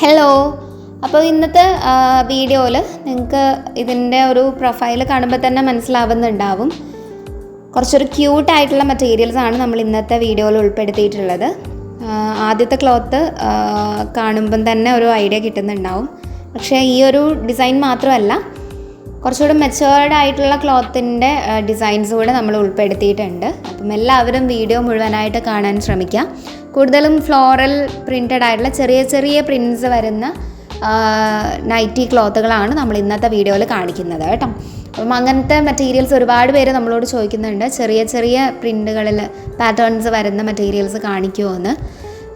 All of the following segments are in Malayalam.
ഹലോ അപ്പോൾ ഇന്നത്തെ വീഡിയോയിൽ നിങ്ങൾക്ക് ഇതിന്റെ ഒരു പ്രൊഫൈൽ കാണുമ്പോൾ തന്നെ മനസ്സിലാവുന്നുണ്ടാവും. കുറച്ചൊരു ക്യൂട്ട് ആയിട്ടുള്ള മെറ്റീരിയൽസ് ആണ് നമ്മൾ ഇന്നത്തെ വീഡിയോയിൽ ഉൾപ്പെടുത്തിയിട്ടുള്ളത്. ആദ്യത്തെ ക്ലോത്ത് കാണുമ്പം തന്നെ ഒരു ഐഡിയ കിട്ടുന്നുണ്ടാവും. പക്ഷേ ഈ ഒരു ഡിസൈൻ മാത്രമല്ല കുറച്ചുകൂടി മെച്ചുവേർഡ് ആയിട്ടുള്ള ക്ലോത്തിന്റെ ഡിസൈൻസ് കൂടെ നമ്മൾ ഉൾപ്പെടുത്തിയിട്ടുണ്ട്. അപ്പം എല്ലാവരും വീഡിയോ മുഴുവനായിട്ട് കാണാൻ ശ്രമിക്കുക. കൂടുതലും ഫ്ലോറൽ പ്രിന്റഡ് ആയിട്ടുള്ള ചെറിയ ചെറിയ പ്രിന്റ്സ് വരുന്ന നൈറ്റി ക്ലോത്തുകളാണ് നമ്മൾ ഇന്നത്തെ വീഡിയോയിൽ കാണിക്കുന്നത് കേട്ടോ. അപ്പം അങ്ങനത്തെ മെറ്റീരിയൽസ് ഒരുപാട് പേര് നമ്മളോട് ചോദിക്കുന്നുണ്ട്. ചെറിയ ചെറിയ പ്രിന്റുകളിൽ പാറ്റേൺസ് വരുന്ന മെറ്റീരിയൽസ് കാണിക്കുമോ എന്ന്.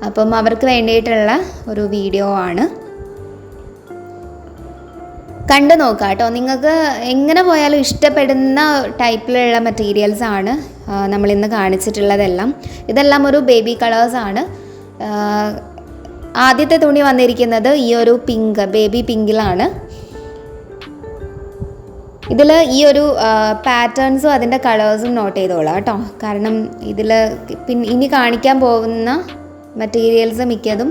അപ്പം അവർക്ക് വേണ്ടിയിട്ടുള്ള ഒരു വീഡിയോ ആണ്. കണ്ടു നോക്കാം കേട്ടോ. നിങ്ങൾക്ക് എങ്ങനെ പോയാലും ഇഷ്ടപ്പെടുന്ന ടൈപ്പിലുള്ള മെറ്റീരിയൽസ് ആണ് നമ്മളിന്ന് കാണിച്ചിട്ടുള്ളതെല്ലാം. ഇതെല്ലാം ഒരു ബേബി കളേഴ്സാണ് ആദ്യത്തെ തുണി വന്നിരിക്കുന്നത് ഈ ഒരു പിങ്ക് ബേബി പിങ്കിലാണ് ഇതിൽ ഈ ഒരു പാറ്റേൺസും അതിന്റെ കളേഴ്സും നോട്ട് ചെയ്തോളാം കേട്ടോ. കാരണം ഇതിൽ പിന്നെ ഇനി കാണിക്കാൻ പോകുന്ന മെറ്റീരിയൽസ് മിക്കതും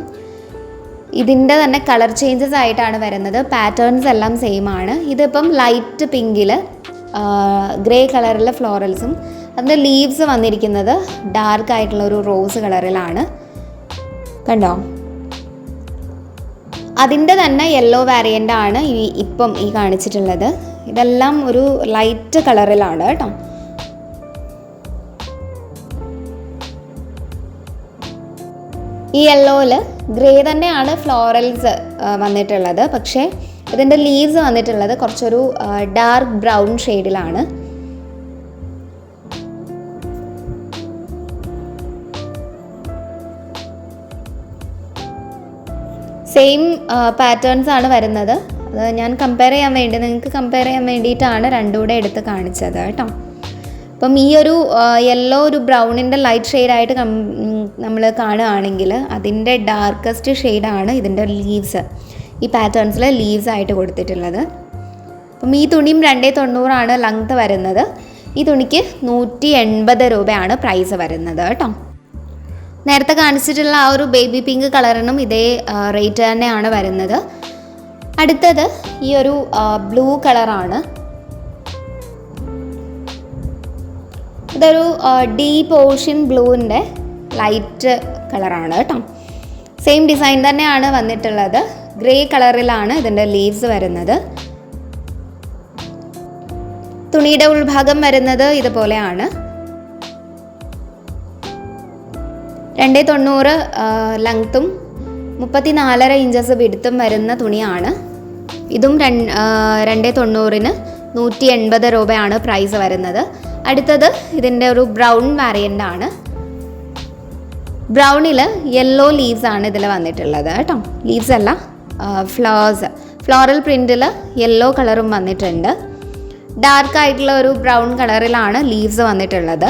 ഇതിന്റെ തന്നെ കളർ ചേഞ്ചസ് ആയിട്ടാണ് വരുന്നത്. പാറ്റേൺസ് എല്ലാം സെയിം ആണ്. ഇതിപ്പം ലൈറ്റ് പിങ്കിൽ ഗ്രേ കളറിലെ ഫ്ലോറൽസും അതിന്റെ ലീവ്സ് വന്നിരിക്കുന്നത് ഡാർക്ക് ആയിട്ടുള്ള ഒരു റോസ് കളറിലാണ്. കണ്ടോ? അതിന്റെ തന്നെ യെല്ലോ വാരിയന്റ് ആണ് ഈ ഇപ്പം ഈ കാണിച്ചിട്ടുള്ളത്. ഇതെല്ലാം ഒരു ലൈറ്റ് കളറിലാണ് കേട്ടോ. ഈ യെല്ലോയിൽ ഗ്രേ തന്നെയാണ് ഫ്ലോറൽസ് വന്നിട്ടുള്ളത്. പക്ഷേ ഇതിന്റെ ലീവ്സ് വന്നിട്ടുള്ളത് കുറച്ചൊരു ഡാർക്ക് ബ്രൗൺ ഷെയ്ഡിലാണ് സെയിം പാറ്റേൺസ് ആണ് വരുന്നത്. അത് ഞാൻ കമ്പയർ ചെയ്യാൻ വേണ്ടി നിങ്ങൾക്ക് കമ്പയർ ചെയ്യാൻ വേണ്ടിയിട്ടാണ് രണ്ടും കൂടെ എടുത്ത് കാണിച്ചത് കേട്ടോ. അപ്പം ഈ ഒരു യെല്ലോ ഒരു ബ്രൗണിന്റെ ലൈറ്റ് ഷെയ്ഡായിട്ട് നമ്മൾ കാണുകയാണെങ്കിൽ അതിന്റെ ഡാർക്കസ്റ്റ് ഷെയ്ഡാണ് ഇതിന്റെ ലീവ്സ് ഈ പാറ്റേൺസിൽ ലീവ്സ് ആയിട്ട് കൊടുത്തിട്ടുള്ളത്. അപ്പം ഈ തുണിയും രണ്ടേ തൊണ്ണൂറാണ് ലെങ്ത് വരുന്നത്. ഈ തുണിക്ക് നൂറ്റി എൺപത് രൂപയാണ് പ്രൈസ് വരുന്നത് കേട്ടോ. നേരത്തെ കാണിച്ചിട്ടുള്ള ആ ഒരു ബേബി പിങ്ക് കളറിനും ഇതേ റേറ്റ് തന്നെയാണ് വരുന്നത്. അടുത്തത് ഈ ഒരു ബ്ലൂ കളറാണ്. ഇതൊരു ഡീപ്പ് ഓഷ്യൻ ബ്ലൂവിന്റെ ലൈറ്റ് കളറാണ് കേട്ടോ. സെയിം ഡിസൈൻ തന്നെയാണ് വന്നിട്ടുള്ളത്. ഗ്രേ കളറിലാണ് ഇതിന്റെ ലീവ്സ് വരുന്നത്. തുണിയുടെ ഉൾഭാഗം വരുന്നത് ഇതുപോലെയാണ്. രണ്ടേ തൊണ്ണൂറ് ലെങ്ത്തും മുപ്പത്തി നാലര ഇഞ്ചസ് വിടുത്തും വരുന്ന തുണിയാണ്. ഇതും രണ്ട് തൊണ്ണൂറിന് നൂറ്റി എൺപത് രൂപയാണ് പ്രൈസ് വരുന്നത്. അടുത്തത് ഇതിന്റെ ഒരു ബ്രൗൺ വാരിയന്റ് ആണ്. ബ്രൗണിൽ യെല്ലോ ലീവ്സ് ആണ് ഇതിൽ വന്നിട്ടുള്ളത് കേട്ടോ. ലീവ്സ് അല്ല ഫ്ലവേഴ്സ് ഫ്ലോറൽ പ്രിന്റിൽ യെല്ലോ കളറും വന്നിട്ടുണ്ട്. ഡാർക്ക് ആയിട്ടുള്ള ഒരു ബ്രൗൺ കളറിലാണ് ലീവ്സ് വന്നിട്ടുള്ളത്.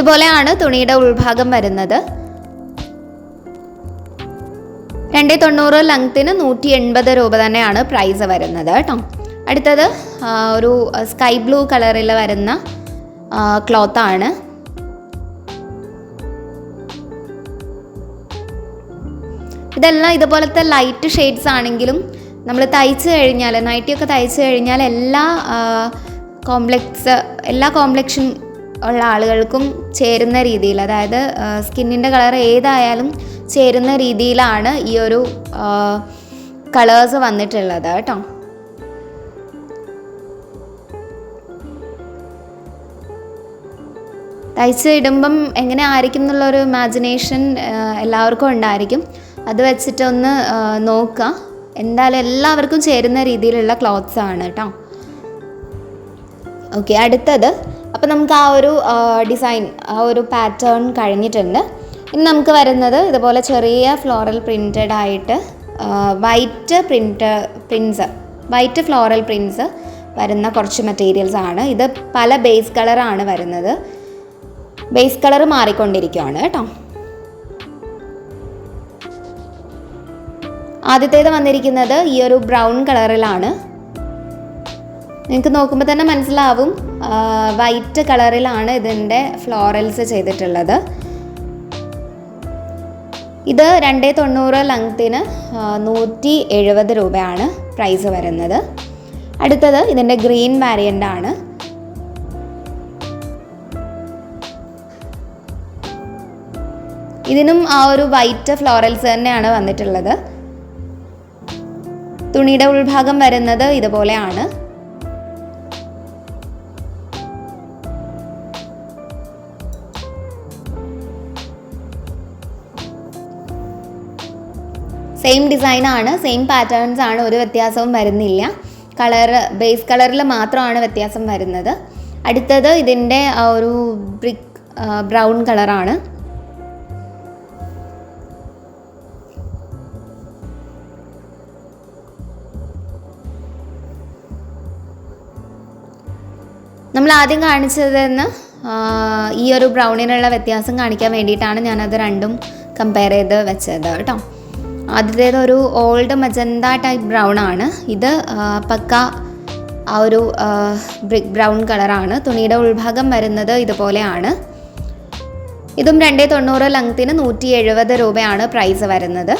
ഇതുപോലെയാണ് തുണിയുടെ ഉൾഭാഗം വരുന്നത്. രണ്ടേ തൊണ്ണൂറ് ലെങ്ത്തിന് നൂറ്റി എൺപത് രൂപ തന്നെയാണ് പ്രൈസ് വരുന്നത് കേട്ടോ അടുത്തത് ഒരു സ്കൈ ബ്ലൂ കളറിൽ വരുന്ന ക്ലോത്താണ് ഇതെല്ലാം ഇതുപോലത്തെ ലൈറ്റ് ഷെയ്ഡ്സ് ആണെങ്കിലും നമ്മൾ തയ്ച്ച് കഴിഞ്ഞാൽ നൈറ്റിയൊക്കെ തയ്ച്ച് കഴിഞ്ഞാൽ എല്ലാ കോംപ്ലക്സ് എല്ലാ കോംപ്ലക്ഷൻ ഉള്ള ആളുകൾക്കും ചേരുന്ന രീതിയിൽ അതായത് സ്കിന്നിന്റെ കളർ ഏതായാലും ചേരുന്ന രീതിയിലാണ് ഈ ഒരു കളേഴ്സ് വന്നിട്ടുള്ളത് കേട്ടോ. തയ്ച്ച് ഇടുമ്പം എങ്ങനെ ആയിരിക്കും എന്നുള്ളൊരു ഇമാജിനേഷൻ എല്ലാവർക്കും ഉണ്ടായിരിക്കും. അത് വെച്ചിട്ടൊന്ന് ഒന്ന് നോക്കുക. എന്തായാലും എല്ലാവർക്കും ചേരുന്ന രീതിയിലുള്ള ക്ലോത്ത്സ് ആണ് കേട്ടോ. ഓക്കെ അടുത്തത്. അപ്പോൾ നമുക്ക് ആ ഒരു ഡിസൈൻ ആ ഒരു പാറ്റേൺ കഴിഞ്ഞിട്ടുണ്ട്. ഇനി നമുക്ക് വരുന്നത് ഇതുപോലെ ചെറിയ ഫ്ലോറൽ പ്രിന്റഡ് ആയിട്ട് white print prints white floral prints വരുന്ന കുറച്ച് മെറ്റീരിയൽസ് ആണ്. ഇത് പല ബേസ് കളറാണ് വരുന്നത്. ബേസ് കളർ മാറിക്കൊണ്ടിരിക്കുകയാണ് കേട്ടോ. ആദ്യത്തേത് വന്നിരിക്കുന്നത് ഈ ഒരു ബ്രൗൺ കളറിലാണ് നിങ്ങൾക്ക് നോക്കുമ്പോൾ തന്നെ മനസ്സിലാവും. വൈറ്റ് കളറിലാണ് ഇതിന്റെ ഫ്ലോറൽസ് ചെയ്തിട്ടുള്ളത്. ഇത് രണ്ടേ തൊണ്ണൂറ് ലങ്ത്തിന് നൂറ്റി എഴുപത് രൂപയാണ് പ്രൈസ് വരുന്നത്. അടുത്തത് ഇതിന്റെ ഗ്രീൻ വാരിയന്റ് ആണ്. ഇതിനും ആ ഒരു വൈറ്റ് ഫ്ലോറൽസ് തന്നെയാണ് വന്നിട്ടുള്ളത്. തുണിയുടെ ഉൾഭാഗം വരുന്നത് ഇതുപോലെയാണ്. സെയിം ആണ് സെയിം പാറ്റേൺസ് ആണ് ഒരു വ്യത്യാസവും വരുന്നില്ല. കളർ ബേസ് കളറിൽ മാത്രമാണ് വ്യത്യാസം വരുന്നത്. അടുത്തത് ഇതിന്റെ ഒരു ബ്രിക്ക് ബ്രൗൺ കളറാണ് നമ്മൾ ആദ്യം കാണിച്ചതെന്ന് ഈ ഒരു ബ്രൗണിനുള്ള വ്യത്യാസം കാണിക്കാൻ വേണ്ടിയിട്ടാണ് ഞാനത് രണ്ടും കമ്പയർ ചെയ്ത് വെച്ചത് കേട്ടോ. ആദ്യത്തേത് ഒരു ഓൾഡ് മജന്ത ടൈപ്പ് ബ്രൗൺ ആണ്. ഇത് പക്ക ആ ഒരു ബ്രിക്ക് ബ്രൗൺ കളറാണ് തുണിയുടെ ഉൾഭാഗം വരുന്നത് ഇതുപോലെയാണ്. ഇതും രണ്ടേ തൊണ്ണൂറ് ലെങ്ത്തിന് നൂറ്റി എഴുപത് രൂപയാണ് പ്രൈസ് വരുന്നത്.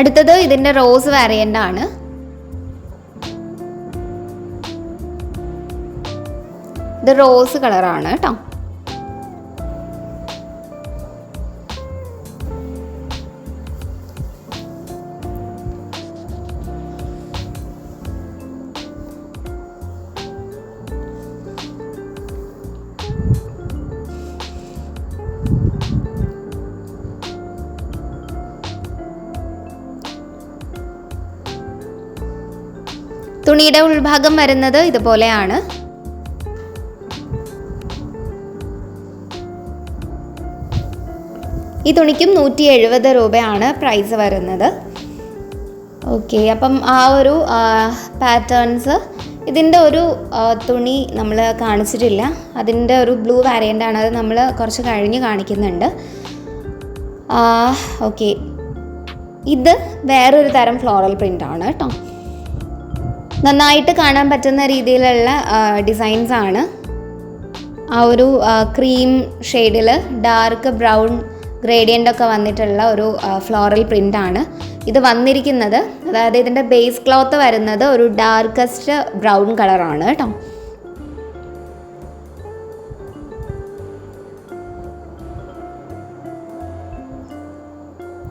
അടുത്തത് ഇതിന്റെ റോസ് വേറിയന്റ് ആണ്. ഇത് റോസ് കളറാണ് കേട്ടോ തുണിയുടെ ഉൾഭാഗം വരുന്നത് ഇതുപോലെയാണ്. ഈ തുണിക്കും നൂറ്റി എഴുപത് രൂപയാണ് പ്രൈസ് വരുന്നത്. ഓക്കെ അപ്പം ആ ഒരു പാറ്റേൺസ് ഇതിന്റെ ഒരു തുണി നമ്മൾ കാണിച്ചിട്ടില്ല. അതിന്റെ ഒരു ബ്ലൂ വാരിയന്റ് ആണ്. അത് നമ്മൾ കുറച്ച് കഴിഞ്ഞ് കാണിക്കുന്നുണ്ട്. ഓക്കെ ഇത് വേറൊരു തരം ഫ്ലോറൽ പ്രിന്റ് ആണ് കേട്ടോ നന്നായിട്ട് കാണാൻ പറ്റുന്ന രീതിയിലുള്ള ഡിസൈൻസ് ആണ്. ആ ഒരു ക്രീം ഷെയ്ഡിൽ ഡാർക്ക് ബ്രൗൺ ഗ്രേഡിയന്റ് ഒക്കെ വന്നിട്ടുള്ള ഒരു ഫ്ലോറൽ ആണ്. ഇത് വന്നിരിക്കുന്നത് അതായത് ഇതിന്റെ ബേസ് ക്ലോത്ത് വരുന്നത് ഒരു ഡാർക്കസ്റ്റ് ബ്രൗൺ കളറാണ് കേട്ടോ.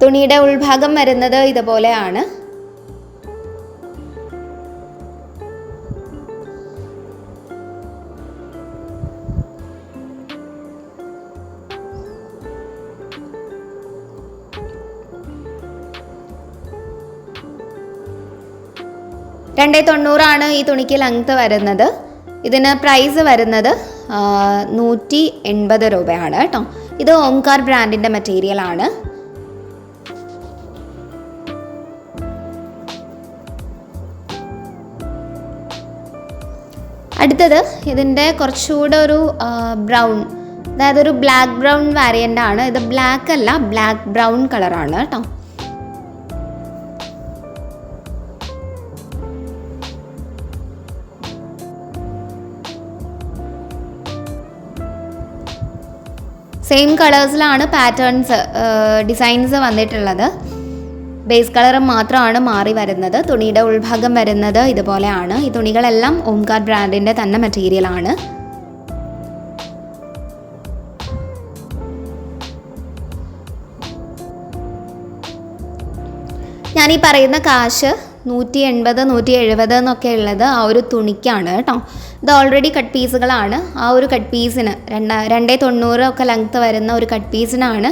തുണിയുടെ ഉൾഭാഗം വരുന്നത് ഇതുപോലെയാണ്. രണ്ടേ തൊണ്ണൂറാണ് ഈ തുണിക്ക് ലെങ്ത് വരുന്നത്. ഇതിന് പ്രൈസ് വരുന്നത് നൂറ്റി എൺപത് രൂപയാണ് കേട്ടോ. ഇത് ഓംകാർ ബ്രാൻഡിന്റെ മെറ്റീരിയൽ ആണ്. അടുത്തത് ഇതിന്റെ കുറച്ചുകൂടെ ഒരു ബ്രൗൺ അതായത് ഒരു ബ്ലാക്ക് ബ്രൗൺ വാരിയന്റ് ആണ്. ഇത് ബ്ലാക്ക് അല്ല ബ്ലാക്ക് ബ്രൗൺ കളറാണ് കേട്ടോ. സെയിം കളേഴ്സിലാണ് പാറ്റേൺസ് ഡിസൈൻസ് വന്നിട്ടുള്ളത്. ബേസ് കളർ മാത്രമാണ് മാറി വരുന്നത്. തുണിയുടെ ഉൾഭാഗം വരുന്നത് ഇതുപോലെയാണ്. ഈ തുണികളെല്ലാം ഓംകാർ ബ്രാൻഡിന്റെ തന്നെ മെറ്റീരിയലാണ് ഞാൻ ഈ പറയുന്ന കാശ് നൂറ്റി എൺപത് നൂറ്റി എഴുപത് എന്നൊക്കെ ഉള്ളത് ആ ഒരു തുണിക്കാണ് കേട്ടോ. ഇത് ഓൾറെഡി കട്ട് പീസുകളാണ് ആ ഒരു കട്ട് പീസിന് രണ്ട രണ്ടേ തൊണ്ണൂറ് ഒക്കെ ലെങ്ത്ത് വരുന്ന ഒരു കട്ട് പീസിനാണ്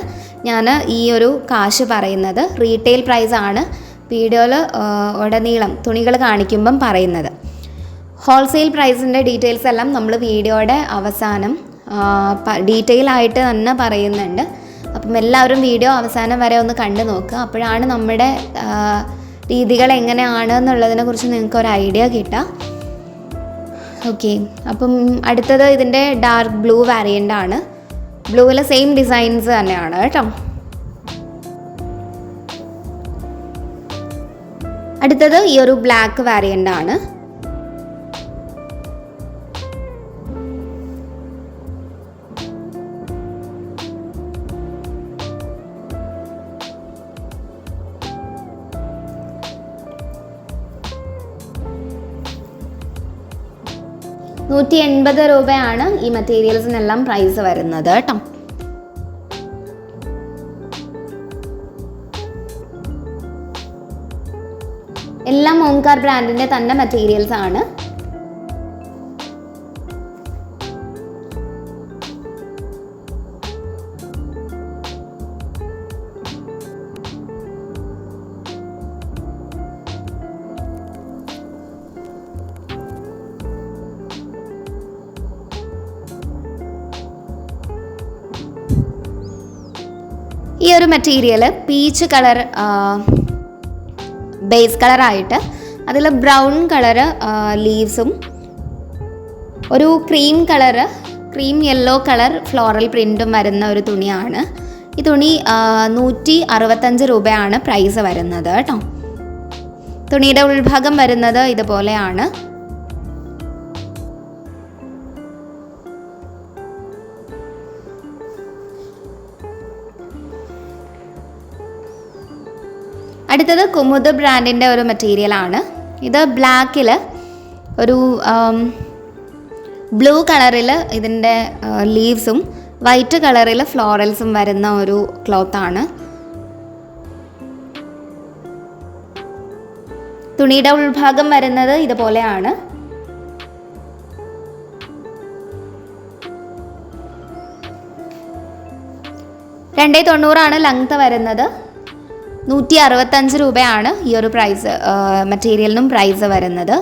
ഞാൻ ഈ ഒരു കാശ് പറയുന്നത്. റീറ്റെയിൽ ആണ്. വീഡിയോയിൽ ഉടനീളം തുണികൾ കാണിക്കുമ്പം പറയുന്നത്. ഹോൾസെയിൽ പ്രൈസിന്റെ ഡീറ്റെയിൽസ് എല്ലാം നമ്മൾ വീഡിയോയുടെ അവസാനം ഡീറ്റെയിൽ ആയിട്ട് തന്നെ പറയുന്നുണ്ട്. അപ്പം എല്ലാവരും വീഡിയോ അവസാനം വരെ ഒന്ന് കണ്ടു നോക്കുക അപ്പോഴാണ് നമ്മുടെ രീതികൾ എങ്ങനെയാണ് എന്നുള്ളതിനെ കുറിച്ച് നിങ്ങൾക്ക് ഒരു ഐഡിയ കിട്ടാം. ഓക്കെ അപ്പം അടുത്തത് ഇതിന്റെ ഡാർക്ക് ബ്ലൂ വാരിയന്റ് ആണ്. ബ്ലൂവിലെ സെയിം ഡിസൈൻസ് തന്നെയാണ് കേട്ടോ. അടുത്തത് ഈ ഒരു ബ്ലാക്ക് വാരിയന്റ് ആണ്. നൂറ്റി എൺപത് രൂപയാണ് ഈ മെറ്റീരിയൽസിനെല്ലാം പ്രൈസ് വരുന്നത് കേട്ടോ എല്ലാം ഓംകാർ ബ്രാൻഡിന്റെ തന്നെ മെറ്റീരിയൽസ് ആണ്. ഈ ഒരു മെറ്റീരിയൽ പീച്ച് കളർ ബേസ് കളറായിട്ട് അതിൽ ബ്രൗൺ കളറ് ലീവ്സും ഒരു cream colour cream yellow colour floral പ്രിന്റും വരുന്ന ഒരു തുണിയാണ്. ഈ തുണി നൂറ്റി അറുപത്തഞ്ച് രൂപയാണ് പ്രൈസ് വരുന്നത് കേട്ടോ. തുണിയുടെ ഉൾഭാഗം വരുന്നത് ഇതുപോലെയാണ്. അടുത്തത് കുമുദ് ബ്രാൻഡിന്റെ ഒരു മെറ്റീരിയലാണ് ഇത് ബ്ലാക്കിൽ ഒരു ബ്ലൂ കളറിൽ ഇതിന്റെ ലീവ്സും വൈറ്റ് കളറിൽ ഫ്ലോറൽസും വരുന്ന ഒരു ക്ലോത്താണ് തുണിയുടെ ഉൾഭാഗം വരുന്നത് ഇതുപോലെയാണ്. രണ്ടേ തൊണ്ണൂറാണ് ലെങ്ത് വരുന്നത്. നൂറ്റി അറുപത്തഞ്ച് രൂപയാണ് ഈ ഒരു പ്രൈസ് മെറ്റീരിയലിനും പ്രൈസ് വരുന്നത്.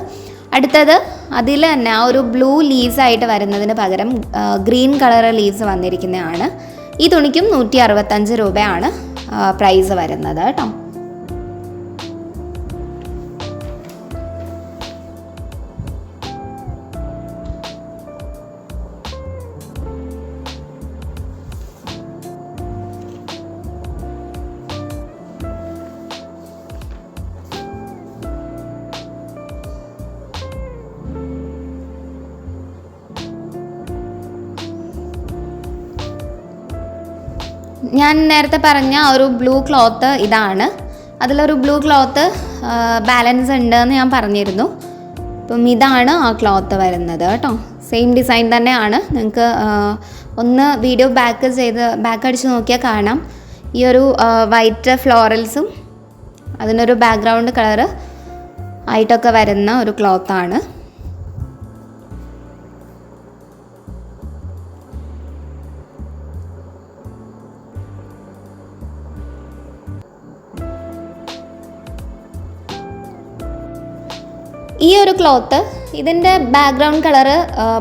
അടുത്തത് അതിൽ തന്നെ ആ ഒരു ബ്ലൂ ലീവ്സ് ആയിട്ട് വരുന്നതിന് പകരം ഗ്രീൻ കളർ ലീവ്സ് വന്നിരിക്കുന്നതാണ്. ഈ തുണിക്കും നൂറ്റി അറുപത്തഞ്ച് രൂപയാണ് പ്രൈസ് വരുന്നത് കേട്ടോ. ഞാൻ നേരത്തെ പറഞ്ഞ ഒരു ബ്ലൂ ക്ലോത്ത് ഇതാണ്. അതിലൊരു ബ്ലൂ ക്ലോത്ത് ബാലൻസ് ഉണ്ട് എന്ന് ഞാൻ പറഞ്ഞിരുന്നു. അപ്പം ഇതാണ് ആ ക്ലോത്ത് വരുന്നത് കേട്ടോ. സെയിം ഡിസൈൻ തന്നെയാണ്. നിങ്ങൾക്ക് ഒന്ന് വീഡിയോ ബാക്ക് ചെയ്ത് ബാക്ക് അടിച്ച് നോക്കിയാൽ കാണാം. ഈ ഒരു വൈറ്റ് ഫ്ലോറൽസും അതിനൊരു ബാക്ക്ഗ്രൗണ്ട് കളറ് ആയിട്ടൊക്കെ വരുന്ന ഒരു ക്ലോത്താണ് ഈ ഒരു ക്ലോത്ത് ഇതിന്റെ ബാക്ക്ഗ്രൗണ്ട് കളറ്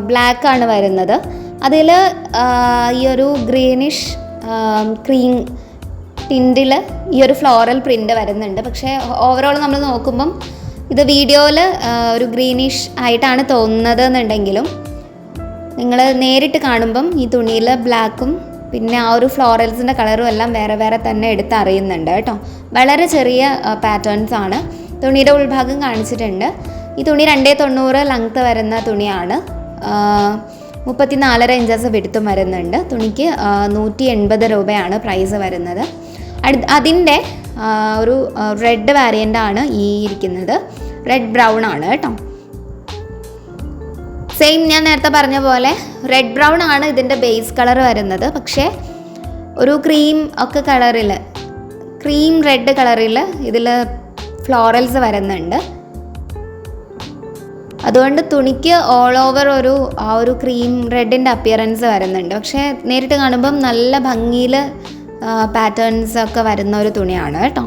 ബ്ലാക്ക് ആണ് വരുന്നത്. അതിൽ ഈ ഒരു ഗ്രീനിഷ് ക്രീം ടിന്റിൽ ഈ ഒരു ഫ്ലോറൽ പ്രിന്റ് വരുന്നുണ്ട്. പക്ഷേ ഓവറോൾ നമ്മൾ നോക്കുമ്പം ഇത് വീഡിയോയിൽ ഒരു ഗ്രീനിഷ് ആയിട്ടാണ് തോന്നുന്നത് എന്നുണ്ടെങ്കിലും നിങ്ങൾ നേരിട്ട് കാണുമ്പം ഈ തുണിയിൽ ബ്ലാക്കും പിന്നെ ആ ഒരു ഫ്ലോറൽസിന്റെ കളറും എല്ലാം വേറെ വേറെ തന്നെ എടുത്ത് അറിയുന്നുണ്ട് കേട്ടോ. വളരെ ചെറിയ പാറ്റേൺസ് ആണ്. തുണിയുടെ ഉൾഭാഗം കാണിച്ചിട്ടുണ്ട്. ഈ തുണി രണ്ടേ തൊണ്ണൂറ് ലെങ്ത്ത് വരുന്ന തുണിയാണ്. മുപ്പത്തി നാലര ഇഞ്ചസ് വിടുത്തും വരുന്നുണ്ട്. തുണിക്ക് നൂറ്റി എൺപത് രൂപയാണ് പ്രൈസ് വരുന്നത്. അതിന്റെ ഒരു റെഡ് വാരിയന്റ് ആണ് ഈ ഇരിക്കുന്നത്. റെഡ് ബ്രൗൺ ആണ് കേട്ടോ. സെയിം ഞാൻ നേരത്തെ പറഞ്ഞ പോലെ റെഡ് ബ്രൗൺ ആണ് ഇതിന്റെ ബേസ് കളർ വരുന്നത്. പക്ഷേ ഒരു ക്രീം ഒക്കെ കളറിൽ ക്രീം റെഡ് കളറിൽ ഇതിൽ ഫ്ലോറൽസ് വരുന്നുണ്ട്. അതുകൊണ്ട് തുണിക്ക് ഓൾ ഓവർ ഒരു ആ ഒരു ക്രീം റെഡിന്റെ അപ്പിയറൻസ് വരുന്നുണ്ട്. പക്ഷേ നേരിട്ട് കാണുമ്പം നല്ല ഭംഗിയിൽ പാറ്റേൺസ് ഒക്കെ വരുന്ന ഒരു തുണിയാണ് കേട്ടോ.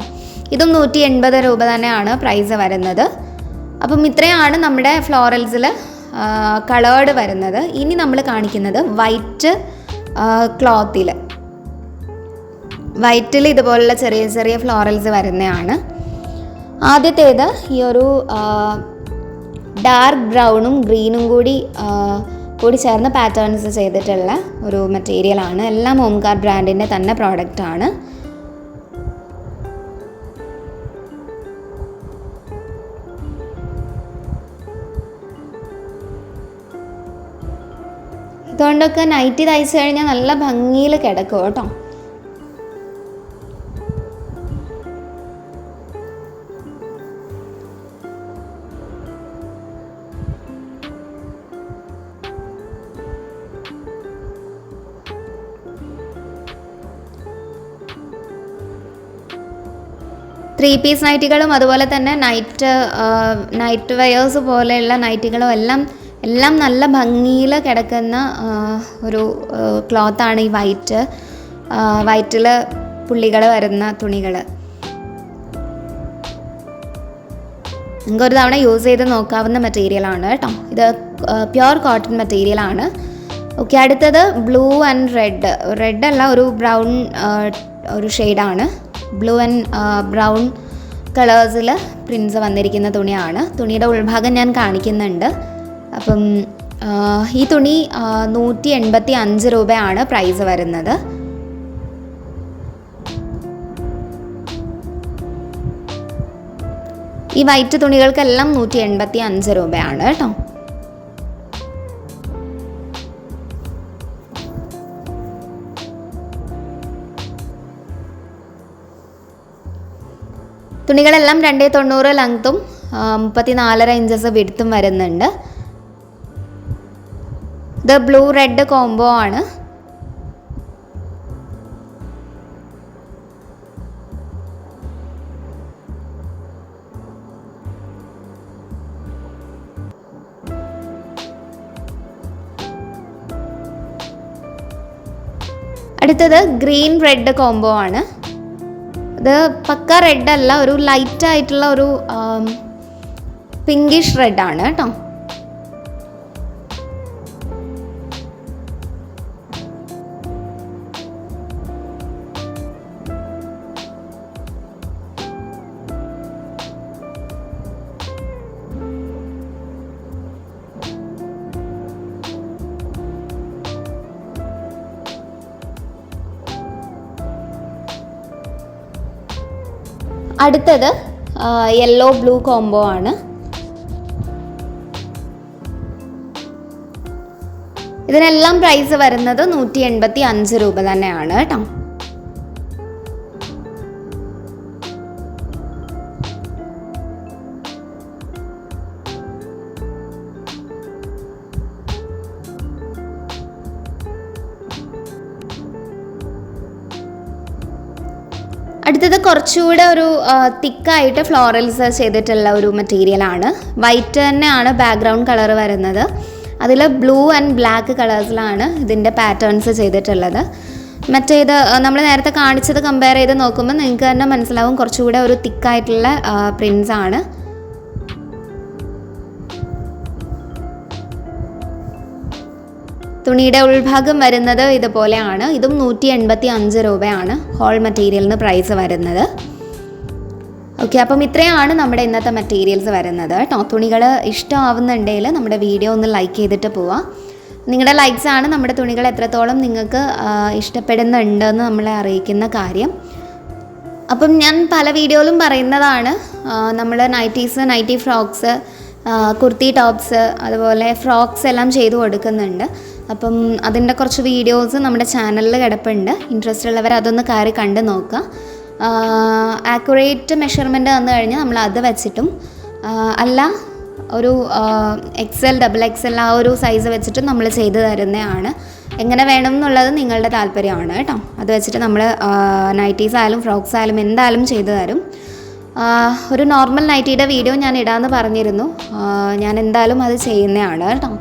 ഇതും നൂറ്റി എൺപത് രൂപ തന്നെയാണ് പ്രൈസ് വരുന്നത്. അപ്പം ഇത്രയാണ് നമ്മുടെ ഫ്ലോറൽസിൽ കളേർഡ് വരുന്നത്. ഇനി നമ്മൾ കാണിക്കുന്നത് വൈറ്റ് ക്ലോത്തിൽ വൈറ്റിൽ ഇതുപോലുള്ള ചെറിയ ചെറിയ ഫ്ലോറൽസ് വരുന്നതാണ്. ആദ്യത്തേത് ഈ ഒരു ഡാർക്ക് ബ്രൗണും ഗ്രീനും കൂടി കൂടി ചേർന്ന പാറ്റേൺസ് ചെയ്തിട്ടുള്ള ഒരു മെറ്റീരിയൽ ആണ്. എല്ലാം ഓംകാർ ബ്രാൻഡിന്റെ തന്നെ പ്രോഡക്റ്റ് ആണ്. ഇതുകൊണ്ടൊക്കെ നൈറ്റി തയ്ച്ചു കഴിഞ്ഞാൽ നല്ല ഭംഗിയിൽ കിടക്കും കേട്ടോ. ത്രീ പീസ് നൈറ്റികളും അതുപോലെ തന്നെ നൈറ്റ് നൈറ്റ് വെയേഴ്സ് പോലെയുള്ള നൈറ്റികളും എല്ലാം എല്ലാം നല്ല ഭംഗിയിൽ കിടക്കുന്ന ഒരു ക്ലോത്താണ് ഈ വൈറ്റ് വൈറ്റിൽ പുള്ളികൾ വരുന്ന തുണികൾ നിങ്ങൾക്ക് ഒരു തവണ യൂസ് ചെയ്ത് നോക്കാവുന്ന മെറ്റീരിയലാണ് കേട്ടോ. ഇത് പ്യുർ കോട്ടൺ മെറ്റീരിയലാണ് ഓക്കെ അടുത്തത് ബ്ലൂ ആൻഡ് റെഡ് റെഡ് അല്ല ഒരു ബ്രൗൺ ഒരു ഷെയ്ഡാണ് ബ്ലൂ ആൻഡ് ബ്രൗൺ കളേഴ്സിൽ പ്രിൻസ് വന്നിരിക്കുന്ന തുണിയാണ്. തുണിയുടെ ഉൾഭാഗം ഞാൻ കാണിക്കുന്നുണ്ട്. അപ്പം ഈ തുണി നൂറ്റി എൺപത്തി അഞ്ച് രൂപയാണ് പ്രൈസ് വരുന്നത്. ഈ വൈറ്റ് തുണികൾക്കെല്ലാം നൂറ്റി എൺപത്തി അഞ്ച് രൂപയാണ് കേട്ടോ. തുണികളെല്ലാം രണ്ടേ തൊണ്ണൂറ് ലെങ്ത്തും മുപ്പത്തി നാലര ഇഞ്ചസ് വിടുത്തും വരുന്നുണ്ട്. ഇത് ബ്ലൂ റെഡ് കോംബോ ആണ്. അടുത്തത് ഗ്രീൻ റെഡ് കോംബോ ആണ്. ഇത് പക്ക റെഡ് അല്ല ഒരു ലൈറ്റ് ആയിട്ടുള്ള ഒരു പിങ്കിഷ് റെഡ് ആണ് കേട്ടോ. അടുത്തത് യെല്ലോ ബ്ലൂ കോംബോ ആണ്. ഇതിനെല്ലാം പ്രൈസ് വരുന്നത് നൂറ്റി എൺപത്തി അഞ്ച് രൂപ തന്നെയാണ് കേട്ടോ. കുറച്ചുകൂടെ ഒരു തിക്കായിട്ട് ഫ്ലോറൽസ് ചെയ്തിട്ടുള്ള ഒരു മെറ്റീരിയലാണ് വൈറ്റ് തന്നെയാണ് ബാക്ക്ഗ്രൗണ്ട് കളർ വരുന്നത്. അതിൽ ബ്ലൂ ആൻഡ് ബ്ലാക്ക് കളേഴ്സിലാണ് ഇതിന്റെ പാറ്റേൺസ് ചെയ്തിട്ടുള്ളത്. മറ്റേത് നമ്മൾ നേരത്തെ കാണിച്ചത് കമ്പയർ ചെയ്ത് നോക്കുമ്പോൾ നിങ്ങൾക്ക് തന്നെ മനസ്സിലാവും കുറച്ചുകൂടെ ഒരു തിക്കായിട്ടുള്ള പ്രിൻസ് തുണിയുടെ ഉൾഭാഗം വരുന്നത് ഇതുപോലെയാണ്. ഇതും നൂറ്റി എൺപത്തി അഞ്ച് രൂപയാണ് ഹോൾ മെറ്റീരിയലിന് പ്രൈസ് വരുന്നത്. ഓക്കെ അപ്പം ഇത്രയാണ് നമ്മുടെ ഇന്നത്തെ മെറ്റീരിയൽസ് വരുന്നത് കേട്ടോ. തുണികൾ ഇഷ്ടമാവുന്നുണ്ടെങ്കിൽ നമ്മുടെ വീഡിയോ ഒന്ന് ലൈക്ക് ചെയ്തിട്ട് പോവാം. നിങ്ങളുടെ ലൈക്സ് ആണ് നമ്മുടെ തുണികൾ എത്രത്തോളം നിങ്ങൾക്ക് ഇഷ്ടപ്പെടുന്നുണ്ടെന്ന് നമ്മളെ അറിയിക്കുന്ന കാര്യം. അപ്പം ഞാൻ പല വീഡിയോയിലും പറയുന്നതാണ് നമ്മൾ nighties nighty frocks kurti tops അതുപോലെ ഫ്രോക്സ് എല്ലാം ചെയ്തു കൊടുക്കുന്നുണ്ട്. അപ്പം അതിന്റെ കുറച്ച് വീഡിയോസ് നമ്മുടെ ചാനലിൽ കിടപ്പുണ്ട്. ഇൻട്രസ്റ്റ് ഉള്ളവർ അതൊന്ന് കയറി കണ്ട് നോക്കുക. ആക്യുറേറ്റ് മെഷർമെന്റ് വന്നു കഴിഞ്ഞാൽ നമ്മൾ അത് വെച്ചിട്ടും അല്ല ഒരു എക്സൽ ഡബിൾ എക്സൽ ആ ഒരു സൈസ് വെച്ചിട്ട് നമ്മൾ ചെയ്തു തരുന്നതാണ്. എങ്ങനെ വേണം എന്നുള്ളത് നിങ്ങളുടെ താല്പര്യമാണ് കേട്ടോ. അത് വെച്ചിട്ട് നമ്മൾ നൈറ്റീസ് ആയാലും ഫ്രോക്സ് ആയാലും എന്തായാലും ചെയ്തു തരും. ഒരു നോർമൽ നൈറ്റിയുടെ വീഡിയോ ഞാൻ ഇടാമെന്ന് പറഞ്ഞിരുന്നു. ഞാൻ എന്തായാലും അത് ചെയ്യുന്നതാണ് കേട്ടോ.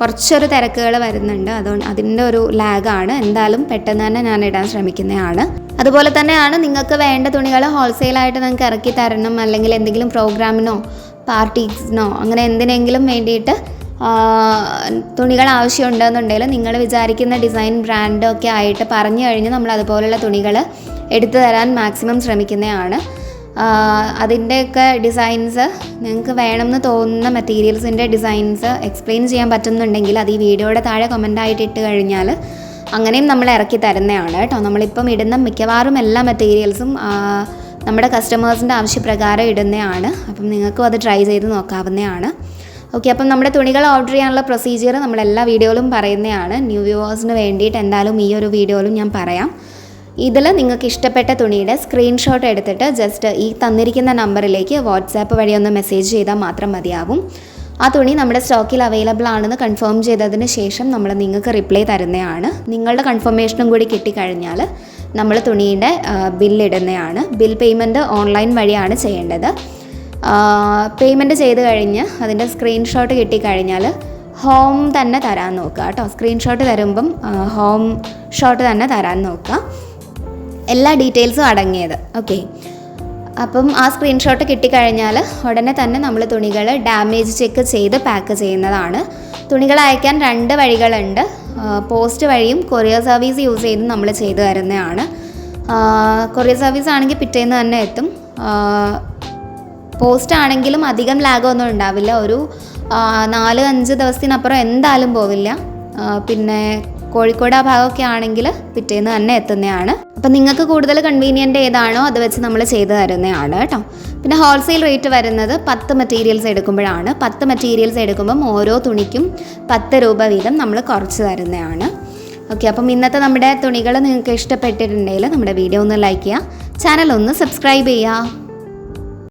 കുറച്ചൊരു തിരക്കുകൾ വരുന്നുണ്ട്. അതുകൊണ്ട് അതിന്റെ ഒരു ലാഗാണ് എന്തായാലും പെട്ടെന്ന് തന്നെ ഞാൻ ഇടാൻ ശ്രമിക്കുന്നതാണ് അതുപോലെ തന്നെയാണ് നിങ്ങൾക്ക് വേണ്ട തുണികൾ ഹോൾസെയിലായിട്ട് നിങ്ങൾക്ക് ഇറക്കി തരണം. അല്ലെങ്കിൽ എന്തെങ്കിലും പ്രോഗ്രാമിനോ പാർട്ടീസിനോ അങ്ങനെ എന്തിനെങ്കിലും വേണ്ടിയിട്ട് തുണികൾ ആവശ്യമുണ്ടെന്നുണ്ടെങ്കിൽ നിങ്ങൾ വിചാരിക്കുന്ന ഡിസൈൻ ബ്രാൻഡൊക്കെ ആയിട്ട് പറഞ്ഞു കഴിഞ്ഞ് നമ്മൾ അതുപോലുള്ള തുണികൾ എടുത്തു തരാൻ മാക്സിമം ശ്രമിക്കുന്നതാണ് അതിന്റെയൊക്കെ ഡിസൈൻസ് നിങ്ങൾക്ക് വേണമെന്ന് തോന്നുന്ന മെറ്റീരിയൽസിന്റെ ഡിസൈൻസ് എക്സ്പ്ലെയിൻ ചെയ്യാൻ പറ്റുന്നുണ്ടെങ്കിൽ അത് ഈ വീഡിയോയുടെ താഴെ കമന്റായിട്ട് ഇട്ട് കഴിഞ്ഞാൽ അങ്ങനെയും നമ്മൾ ഇറക്കി തരുന്നതാണ് കേട്ടോ. നമ്മളിപ്പം ഇടുന്ന മിക്കവാറും എല്ലാ മെറ്റീരിയൽസും നമ്മുടെ കസ്റ്റമേഴ്സിന്റെ ആവശ്യപ്രകാരം ഇടുന്നതാണ്. അപ്പം നിങ്ങൾക്കും അത് ട്രൈ ചെയ്ത് നോക്കാവുന്നതാണ്. ഓക്കെ അപ്പം നമ്മുടെ തുണികൾ ഓർഡർ ചെയ്യാനുള്ള പ്രൊസീജിയർ നമ്മൾ എല്ലാ വീഡിയോയിലും പറയുന്നതാണ്. ന്യൂ വ്യൂവേഴ്സിന് വേണ്ടിയിട്ട് എന്തായാലും ഈ ഒരു വീഡിയോയിലും ഞാൻ പറയാം. ഇതിൽ നിങ്ങൾക്ക് ഇഷ്ടപ്പെട്ട തുണിയുടെ സ്ക്രീൻഷോട്ട് എടുത്തിട്ട് ജസ്റ്റ് ഈ തന്നിരിക്കുന്ന നമ്പറിലേക്ക് വാട്സാപ്പ് വഴി ഒന്ന് മെസ്സേജ് ചെയ്താൽ മാത്രം മതിയാവും. ആ തുണി നമ്മുടെ സ്റ്റോക്കിൽ അവൈലബിൾ ആണെന്ന് കൺഫേം ചെയ്തതിന് ശേഷം നമ്മൾ നിങ്ങൾക്ക് റിപ്ലൈ തരുന്നതാണ്. നിങ്ങളുടെ കൺഫർമേഷനും കൂടി കിട്ടിക്കഴിഞ്ഞാൽ നമ്മൾ തുണിയുടെ ബില്ലിടുന്നതാണ് ബിൽ പേയ്മെന്റ് ഓൺലൈൻ വഴിയാണ് ചെയ്യേണ്ടത്. പേയ്മെന്റ് ചെയ്ത് കഴിഞ്ഞ് അതിന്റെ സ്ക്രീൻഷോട്ട് കിട്ടിക്കഴിഞ്ഞാൽ ഹോം തന്നെ തരാൻ നോക്കുക കേട്ടോ. സ്ക്രീൻഷോട്ട് തരുമ്പം ഹോം ഷോട്ട് തന്നെ തരാൻ നോക്കുക. എല്ലാ ഡീറ്റെയിൽസും അടങ്ങിയത്. ഓക്കെ അപ്പം ആ സ്ക്രീൻഷോട്ട് കിട്ടിക്കഴിഞ്ഞാൽ ഉടനെ തന്നെ നമ്മൾ തുണികൾ ഡാമേജ് ചെക്ക് ചെയ്ത് പാക്ക് ചെയ്യുന്നതാണ്. തുണികൾ അയക്കാൻ രണ്ട് വഴികളുണ്ട്. പോസ്റ്റ് വഴിയും കൊറിയർ സർവീസ് യൂസ് ചെയ്ത് നമ്മൾ ചെയ്തു തരുന്നതാണ്. കൊറിയർ സർവീസ് ആണെങ്കിൽ പിറ്റേന്ന് തന്നെ എത്തും. പോസ്റ്റ് ആണെങ്കിലും അധികം ലാഗൊന്നും ഉണ്ടാവില്ല. ഒരു നാല് അഞ്ച് ദിവസത്തിനപ്പുറം എന്തായാലും പോവില്ല. പിന്നെ കോഴിക്കോട് ആ ഭാഗമൊക്കെ ആണെങ്കിൽ പിറ്റേന്ന് തന്നെ എത്തുന്നതാണ്. അപ്പം നിങ്ങൾക്ക് കൂടുതൽ കൺവീനിയന്റ് ഏതാണോ അത് വെച്ച് നമ്മൾ ചെയ്തു തരുന്നതാണ് കേട്ടോ. പിന്നെ ഹോൾസെയിൽ റേറ്റ് വരുന്നത് പത്ത് മെറ്റീരിയൽസ് എടുക്കുമ്പോഴാണ്. പത്ത് മെറ്റീരിയൽസ് എടുക്കുമ്പം ഓരോ തുണിക്കും പത്ത് രൂപ വീതം നമ്മൾ കുറച്ച് തരുന്നതാണ്. ഓക്കെ അപ്പം ഇന്നത്തെ നമ്മുടെ തുണികൾ നിങ്ങൾക്ക് ഇഷ്ടപ്പെട്ടിട്ടുണ്ടെങ്കിൽ നമ്മുടെ വീഡിയോ ഒന്ന് ലൈക്ക് ചെയ്യുക. ചാനൽ ഒന്ന് സബ്സ്ക്രൈബ് ചെയ്യുക.